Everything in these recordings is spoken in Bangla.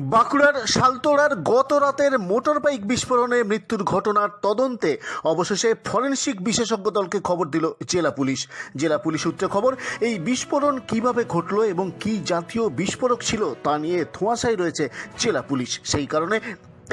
বাঁকুড়ার শালতোড়ার গত রাতের মোটর বাইক বিস্ফোরণে মৃত্যুর ঘটনার তদন্তে অবশেষে ফরেন্সিক বিশেষজ্ঞ দলকে খবর দিল জেলা পুলিশ। জেলা পুলিশ সূত্রে খবর, এই বিস্ফোরণ কীভাবে ঘটল এবং কি জাতীয় বিস্ফোরক ছিল তা নিয়ে ধোঁয়াশায় রয়েছে জেলা পুলিশ। সেই কারণে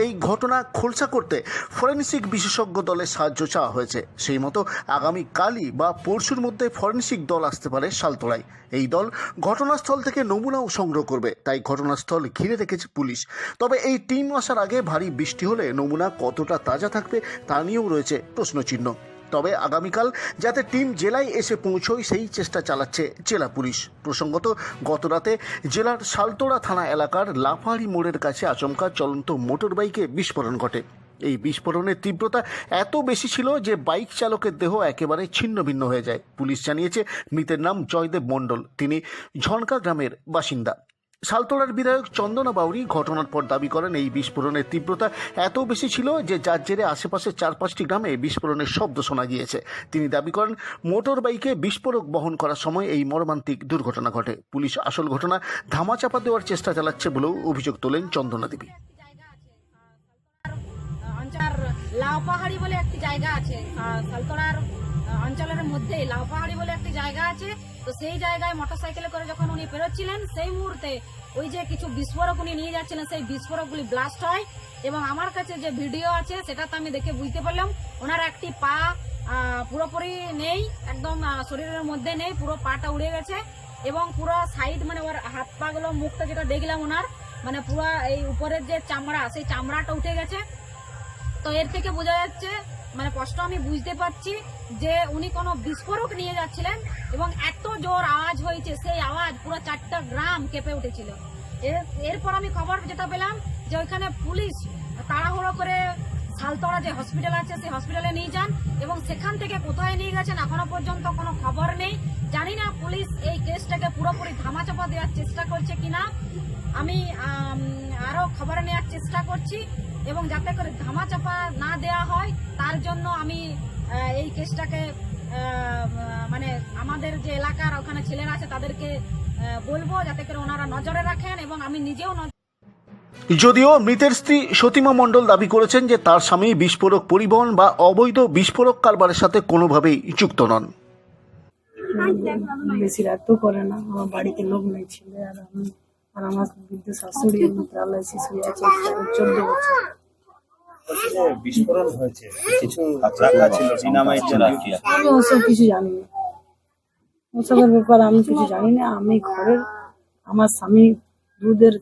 এই ঘটনা খোলসা করতে ফরেন্সিক বিশেষজ্ঞ দলের সাহায্য চাওয়া হয়েছে। সেই মতো আগামী কালই বা পরশুর মধ্যে ফরেন্সিক দল আসতে পারে শালতোড়ায় এই দল ঘটনাস্থল থেকে নমুনাও সংগ্রহ করবে, তাই ঘটনাস্থল ঘিরে রেখেছে পুলিশ। তবে এই টিম আসার আগে ভারী বৃষ্টি হলে নমুনা কতটা তাজা থাকবে তা নিয়েও রয়েছে প্রশ্নচিহ্ন। তবে আগামীকাল যাতে টিম জেলায় এসে পৌঁছয়, সেই চেষ্টা চালাচ্ছে জেলা পুলিশ। প্রসঙ্গত গতরাতে জেলার শালতোড়া থানা এলাকার লাফাহাড়ি মোড়ের কাছে আচমকা চলন্ত মোটর বাইকে বিস্ফোরণ ঘটে। এই বিস্ফোরণের তীব্রতা এত বেশি ছিল যে বাইক চালকের দেহ একেবারে ছিন্ন ভিন্ন হয়ে যায়। পুলিশ জানিয়েছে, মৃতের নাম জয়দেব মণ্ডল। তিনি ঝনকা গ্রামের বাসিন্দা। শালতোড়ার বিধায়ক চন্দনা বাউরি ঘটনার পর দাবি করেন এই বিস্ফোরণের তীব্রতা এত বেশি ছিল যে যার জেরে আশেপাশের চার পাঁচটি গ্রামে বিস্ফোরণের শব্দ শোনা গিয়েছে। তিনি দাবি করেন, মোটর বাইকে বিস্ফোরক বহন করার সময় এই মর্মান্তিক দুর্ঘটনা ঘটে। পুলিশ আসল ঘটনা ধামাচাপা দেওয়ার চেষ্টা চালাচ্ছে বলেও অভিযোগ তোলেন চন্দনা দেবী। অঞ্চল লাউ পাহাড়ি বলে একটি জায়গা আছে। সালতোড়ার অঞ্চলের মধ্যে লাউ পাহাড়ি বলে একটি জায়গা আছে। তো সেই জায়গায় মোটরসাইকেলে করে যখন উনি পেরোচ্ছিলেন, সেই মুহূর্তে ওই যে কিছু বিস্ফোরক উনি নিয়ে যাচ্ছিলেন, সেই বিস্ফোরকগুলি ব্লাস্ট হয় এবং আমার কাছে যে ভিডিও আছে, সেটা তো আমি দেখে বুঝতে পারলাম, ওনার একটি পা পুরোপুরি নেই, একদম শরীরের মধ্যে নেই, পুরো পাটা উড়ে গেছে এবং পুরো সাইড মানে ওর হাত পা গুলো, মুখটা যেটা দেখলাম ওনার মানে পুরো এই উপরের যে চামড়া, সেই চামড়াটা উঠে গেছে। তো এর থেকে বোঝা যাচ্ছে মানে কষ্ট আমি বুঝতে পারছি যে উনি কোনো বিস্ফোরক নিয়ে যাচ্ছিলেন এবং এত জোর আওয়াজ হয়েছে সেই আওয়াজ পুরো চারটা গ্রাম কেঁপে উঠেছিল। এর- এরপর আমি খবর যেটা পেলাম যে ওইখানে পুলিশ তাড়াহুড়ো করে সালতোড়া যে হসপিটাল আছে সেই হসপিটালে নিয়ে যান এবং সেখান থেকে কোথায় নিয়ে গেছেন এখনও পর্যন্ত কোনো খবর নেই। জানি না পুলিশ এই কেসটাকে পুরোপুরি ধামাচাপা দেওয়ার চেষ্টা করছে কিনা। আমি আম, আরও খবর নেওয়ার চেষ্টা করছি। এবং যাতে করে ধামাচাপা না দেওয়া হয় তার জন্য আমি এই কেসটাকে মানে আমাদের যে এলাকার ওখানে ছেলেরা আছে তাদেরকে বলব যাতে করে ওনারা নজরে রাখেন এবং আমি নিজেও নজর যদিও মৃতের স্ত্রী সতীমা মণ্ডল দাবি করেছেন যে তার স্বামী বিস্ফোরক পরিবহন বা অবৈধ বিস্ফোরক কারবারের সাথে কোনোভাবেই যুক্ত নন। বেশি রাতও করে না আমার বাড়িতে লোক নেই ছিল আর আমি। আর আমার বৃদ্ধ শাশুড়ি প্যারালাইসিস হয়ে আছে চোদ্দ বছর। বিস্ফোরণ হয়েছে। কিছু রাখা ছিল ডিনামাইটের আমি ওসব কিছু জানি না। ওসবের ব্যাপারে আমি কিছু জানি না। আমি ঘরের আমার স্বামী দুধের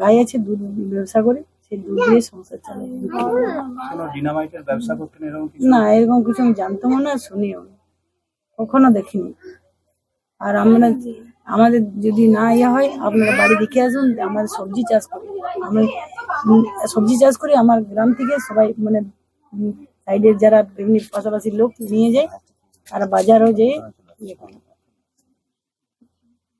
গায়ে আছে দুধ ব্যবসা করি সেই দুধ দিয়ে সংসার চালাই কোন ডিনামাইটের ব্যবসা করতেন এরকম না এরকম কিছু আমি জানতাম না শুনিও কখনো দেখিনি। আর আমরা আমাদের যদি না ইয়ে হয় আপনারা বাড়ি দেখে আসুন আমাদের সবজি চাষ করি। আমি সবজি চাষ করি আমার গ্রাম থেকে সবাই মানে সাইডের যারা বিভিন্ন পাশাপাশি লোক নিয়ে যায় আর বাজারও যেয়ে ইয়ে করে।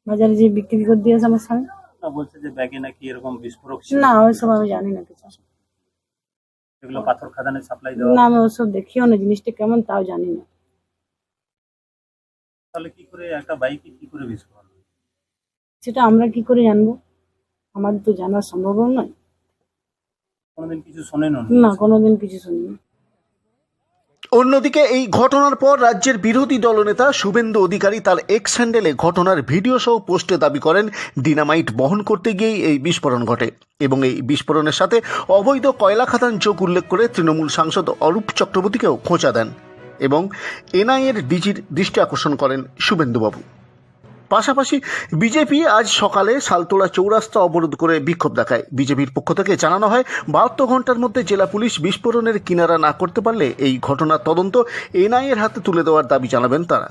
বাজারে যে বিক্রি করে দিয়ে আসে আমার স্বামী। না বলছে যে ব্যাগে নাকি এরকম বিস্ফোরক না ওইসব আমি জানি না কিছু। এগুলো পাথর খাদানে সাপ্লাই দেওয়া না আমি ওসব দেখিও না জিনিসটা কেমন তাও জানি না। তাহলে কি করে একটা বাইকে কি করে বিস্ফোরণ? হলো? সেটা আমরা কি করে জানব? আমাদের তো জানা সম্ভব নয়। কোনোদিন কিছু শোনেন না। কোনোদিন কিছু শুনিনি অন্যদিকে এই ঘটনার পর রাজ্যের বিরোধী দলনেতা শুভেন্দু অধিকারী তার এক্স হ্যান্ডেলে ঘটনার ভিডিও সহ পোস্টে দাবি করেন ডিনামাইট বহন করতে গিয়েই এই বিস্ফোরণ ঘটে। এবং এই বিস্ফোরণের সাথে অবৈধ কয়লা খাদান যোগ উল্লেখ করে তৃণমূল সাংসদ অরূপ চক্রবর্তীকেও খোঁচা দেন এবং এনআইএর ডিজির দৃষ্টি আকর্ষণ করেন শুভেন্দুবাবু। পাশাপাশি বিজেপি আজ সকালে সালতোড়া চৌরাস্তা অবরোধ করে বিক্ষোভ দেখায়। বিজেপির পক্ষ থেকে জানানো হয়, বাহাত্তর ঘণ্টার মধ্যে জেলা পুলিশ বিস্ফোরণের কিনারা না করতে পারলে এই ঘটনার তদন্ত এনআইএর হাতে তুলে দেওয়ার দাবি জানাবেন তারা।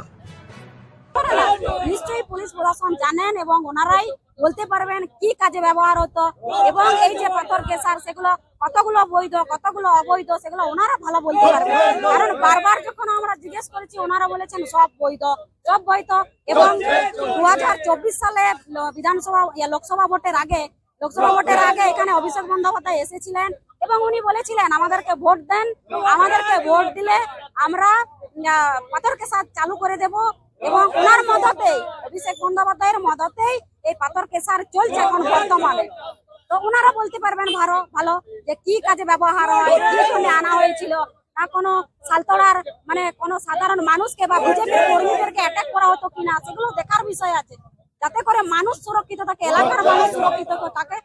নিশ্চয়ই পুলিশ প্রশাসন জানেন এবং ওনারাই বলতে পারবেন কি কাজে ব্যবহার হতো এবং এই যে পাথর কেসার, সেগুলো কতগুলো বৈধ, কতগুলো অবৈধ, সেগুলো ওনারা ভালো বলতে পারবেন। কারণ বারবার যখন আমরা জিজ্ঞেস করেছি, ওনারা বলেছেন সব বৈধ। সব এবং দু হাজার চব্বিশ সালে বিধানসভা ইয়ে, লোকসভা ভোটের আগে লোকসভা ভোটের আগে এখানে অভিষেক বন্দ্যোপাধ্যায় এসেছিলেন। এবং উনি বলেছিলেন আমাদেরকে ভোট দেন আমাদেরকে ভোট দিলে আমরা আহ, পাথর কেসার চালু করে দেব। এবং ওনার মদতেই অভিষেক বন্দ্যোপাধ্যায়ের মদতেই এই পাথর কেসার চলছে এখন বর্তমানে। তো ওনারা বলতে পারবেন ভালো ভালো যে কি কাজে ব্যবহার হয় কি আনা হয়েছিল না কোনো সালতড়ার মানে কোনো সাধারণ মানুষকে বা বিজেপির কর্মীদেরকে অ্যাটাক করা হতো কিনা সেগুলো দেখার বিষয় আছে। যাতে করে মানুষ সুরক্ষিত থাকে, এলাকার মানুষ সুরক্ষিত থাকে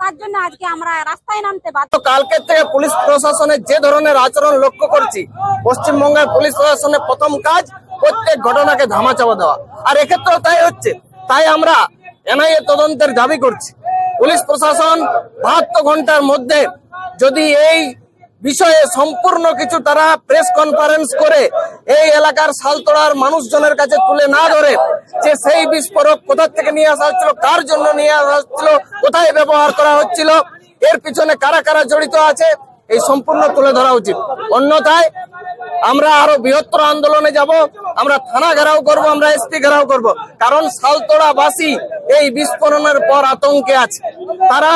তার জন্য আজকে আমরা রাস্তায় নামতে বাধ্য। কালকের থেকে পুলিশ প্রশাসনের যে ধরনের আচরণ লক্ষ্য করছি, পশ্চিমবঙ্গের পুলিশ প্রশাসনের প্রথম কাজ প্রত্যেক ঘটনাকে ধামাচাপা দেওয়া। আর এক্ষেত্রেও তাই হচ্ছে, তাই আমরা এনআইএ তদন্তের দাবি করছি। পুলিশ প্রশাসন বাহাত্তর ঘণ্টার মধ্যে যদি এই বিষয়ে সম্পূর্ণ কিছু তারা প্রেস কনফারেন্স করে এই এলাকার সালতোড়ার মানুষজনের কাছে তুলে না ধরে যে সেই বিস্ফোরক কোথা থেকে নিয়ে আসা হচ্ছিল, কার জন্য নিয়ে আসা হচ্ছিল, কোথায় ব্যবহার করা হচ্ছিল, এর পিছনে কারা কারা জড়িত আছে, এই সম্পূর্ণ তুলে ধরা উচিত। অন্যথায় আমরা আরও বৃহত্তর আন্দোলনে যাব, আমরা থানা ঘেরাও করব, আমরা এসপি ঘেরাও করব। কারণ সালতোড়াবাসী এই বিস্ফোরণের পর আতঙ্কে আছে। তারা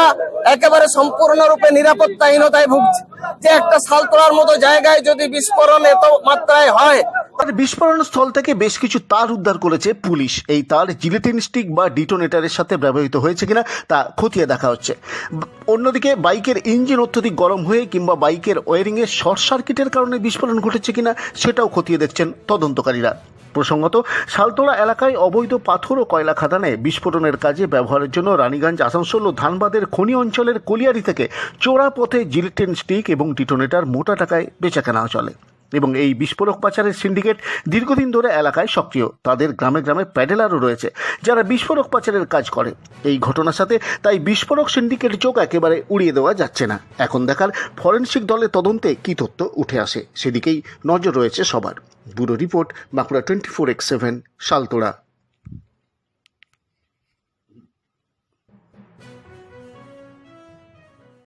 একেবারে সম্পূর্ণরূপে নিরাপত্তাহীনতায় ভুগছে। যে একটা সালতোড়ার মতো জায়গায় যদি বিস্ফোরণ এত মাত্রায় হয় বিস্ফোরণ স্থল থেকে বেশ কিছু তার উদ্ধার করেছে পুলিশ। এই তার জিলেটিন স্টিক বা ডিটোনেটারের সাথে ব্যবহৃত হয়েছে কিনা তা খতিয়ে দেখা হচ্ছে। অন্যদিকে বাইকের ইঞ্জিন অত্যধিক গরম হয়ে কিংবা বাইকের ওয়ারিংয়ে শর্ট সার্কিটের কারণে বিস্ফোরণ ঘটেছে কিনা সেটাও খতিয়ে দেখছেন তদন্তকারীরা। প্রসঙ্গত, শালতোড়া এলাকায় অবৈধ পাথর ও কয়লা খাদানে বিস্ফোরণের কাজে ব্যবহারের জন্য রানীগঞ্জ, আসানসোল ও ধানবাদের খনি অঞ্চলের কলিয়ারি থেকে চোরা পথে জিলিটেন স্টিক এবং ডিটোনেটার মোটা টাকায় বেচাকেনা চলে। এবং এই বিস্ফোরক পাচারের সিন্ডিকেট দীর্ঘদিন ধরে এলাকায় সক্রিয়। তাদের গ্রামে গ্রামে প্যাডেলারও রয়েছে, যারা বিস্ফোরক পাচারের কাজ করে। এই ঘটনার সাথে তাই বিস্ফোরক সিন্ডিকেট চোখ একেবারে উড়িয়ে দেওয়া যাচ্ছে না। এখন দেখার ফরেন্সিক দলের তদন্তে কী তথ্য উঠে আসে, সেদিকেই নজর রয়েছে সবার। Bureau report Bankura twenty four x seven, Saltora.